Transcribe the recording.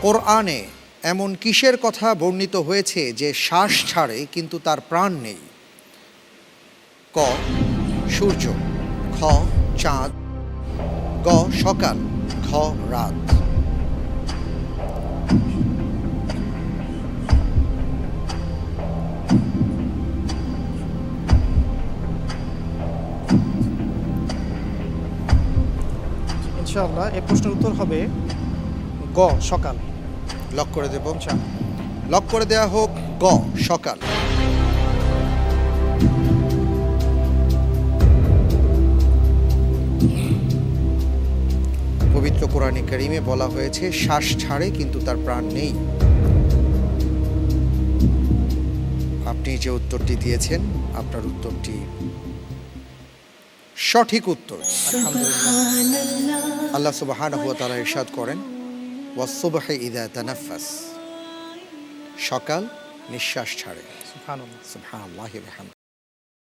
কোরআনে এমন কিসের কথা বর্ণিত হয়েছে যে শ্বাস ছাড়ে কিন্তু তার প্রাণ নেই? ক, সূর্য। খ, চাঁদ। গ, সকাল। খ, রাত। ইনশাআল্লাহ এই প্রশ্নের উত্তর হবে গ সকাল। লক করে দেব লক করে দেয়া হোক গ সকাল। পবিত্র কোরআনে কারিমে বলা হয়েছে শ্বাস ছাড়ে কিন্তু তার প্রাণ নেই। আপনি যে উত্তরটি দিয়েছেন আপনার উত্তরটি সঠিক উত্তর। আল্লাহ তাআলা ইরশাদ করেন। ওয়াসসুবহি ইযা তানাফাস সকাল নিঃশ্বাস ছাড়ে সুবহানাল্লাহ সুবহানাল্লাহি ওয়া বিহামদিহি